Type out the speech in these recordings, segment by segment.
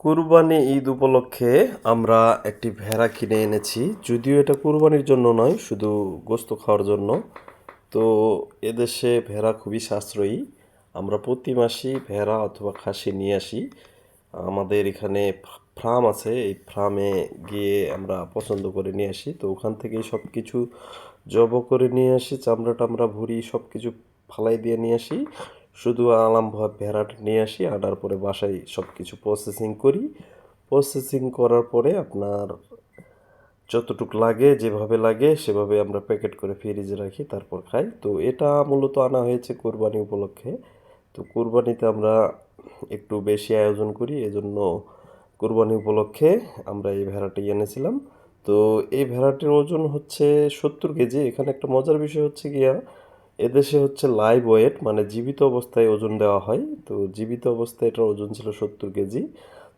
কুরবানি ঈদ উপলক্ষে আমরা একটি ভেড়া কিনে এনেছি। যদিও এটা কুরবানির জন্য নয়, শুধু গোস্ত খাওয়ার জন্য। তো এদেশে ভেড়া খুবই সাশ্রয়ী। আমরা প্রতি মাসেই ভেড়া অথবা খাসি নিয়ে আসি। আমাদের এখানে ফার্ম আছে, এই ফার্মে গিয়ে আমরা পছন্দ করে নিয়ে আসি। তো ওখান থেকেই সব কিছু জব করে নিয়ে আসি চামড়া টামড়া ভুড়ি সব কিছু ফালাই দিয়ে নিয়ে আসি। শুধু আলাম ভা- ভেড়াটা নিয়ে আসি আনার পরে বাসায় সব কিছু প্রসেসিং করি। প্রসেসিং করার পরে আপনার যতটুক লাগে, যেভাবে লাগে, সেভাবে আমরা প্যাকেট করে ফ্রিজে রাখি, তারপর খাই। তো এটা মূলত আনা হয়েছে কোরবানি উপলক্ষে। তো কোরবানিতে আমরা একটু বেশি আয়োজন করি, এজন্য কোরবানি উপলক্ষে আমরা এই ভেড়াটি এনেছিলাম। তো এই ভেড়াটির ওজন হচ্ছে সত্তর কেজি। এখানে একটা মজার বিষয় হচ্ছে গিয়া এদেশে হচ্ছে লাইভ ওয়েট মানে জীবিত অবস্থায় ওজন দেওয়া হয়। তো জীবিত অবস্থায় এটার ওজন ছিল সত্তর কেজি।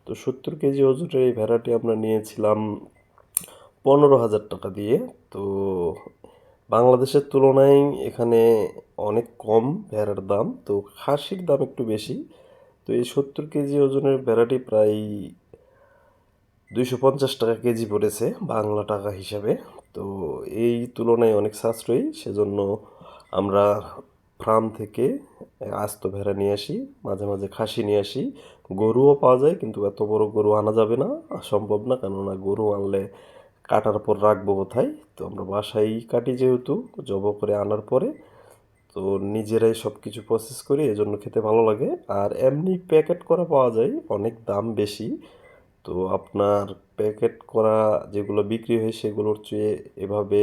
তো সত্তর কেজি ওজনের এই ভেড়াটি আমরা নিয়েছিলাম পনেরো হাজার টাকা দিয়ে। তো বাংলাদেশের তুলনায় এখানে অনেক কম ভেড়ার দাম, তো খাসির দাম একটু বেশি। তো এই সত্তর কেজি ওজনের ভেড়াটি প্রায় দুইশো পঞ্চাশ টাকা কেজি পড়েছে বাংলা টাকা হিসাবে। তো এই তুলনায় অনেক সাশ্রয়ী, সেজন্য আমরা ফার্ম থেকে আস্ত ভেড়া নিয়ে আসি, মাঝে মাঝে খাসি নিয়ে আসি। গরুও পাওয়া যায়, কিন্তু এত বড় গরু আনা যাবে না, সম্ভব না, কেননা গরু আনলে কাটার পর রাখব কোথায় তো আমরা বাসায় কাটি যেহেতু, জব করে আনার পরে, তো নিজেরাই সব কিছু প্রসেস করি, এজন্য খেতে ভালো লাগে। আর এমনি প্যাকেট করা পাওয়া যায়, অনেক দাম বেশি। তো আপনার প্যাকেট করা যেগুলো বিক্রি হয়, সেগুলোর চেয়ে এভাবে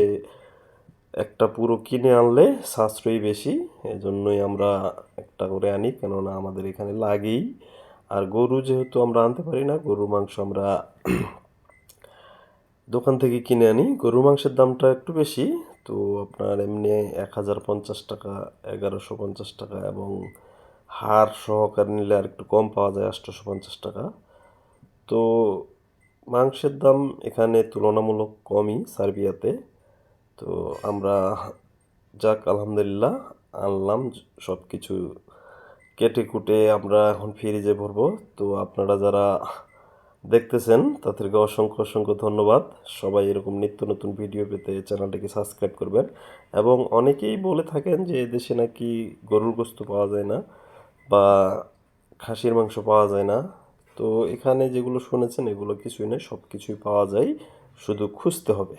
একটা পুরো কিনে আনলে সাশ্রয়ী বেশি, এজন্যই আমরা একটা করে আনি, কেননা আমাদের এখানে লাগেই। আর গরু যেহেতু আমরা আনতে পারি না, গরুর মাংস আমরা দোকান থেকে কিনে আনি। গরুর মাংসের দামটা একটু বেশি, তো আপনার এমনি এক হাজার পঞ্চাশ টাকা, এগারোশো পঞ্চাশ টাকা এবং হাড় সহকারে নিলে আর একটু কম পাওয়া যায়, আটশোশো পঞ্চাশ টাকা। তো মাংসের দাম এখানে তুলনামূলক কমই সার্বিয়াতে। তো আমরা যাক, আলহামদুলিল্লাহ, আনলাম সব কিছু কেটে কুটে আমরা এখন ফ্রিজে ভরবো তো আপনারা যারা দেখতেছেন, তাদেরকে অসংখ্য অসংখ্য ধন্যবাদ। সবাই এরকম নিত্য নতুন ভিডিও পেতে চ্যানেলটিকে সাবস্ক্রাইব করবেন। এবং অনেকেই বলে থাকেন যে দেশে নাকি গরুর গোস্ত পাওয়া যায় না বা খাসির মাংস পাওয়া যায় না। তো এখানে যেগুলো শুনেছেন, এগুলো কিছুই নয় সব কিছুই পাওয়া যায়। শুধু খুঁজতে হবে।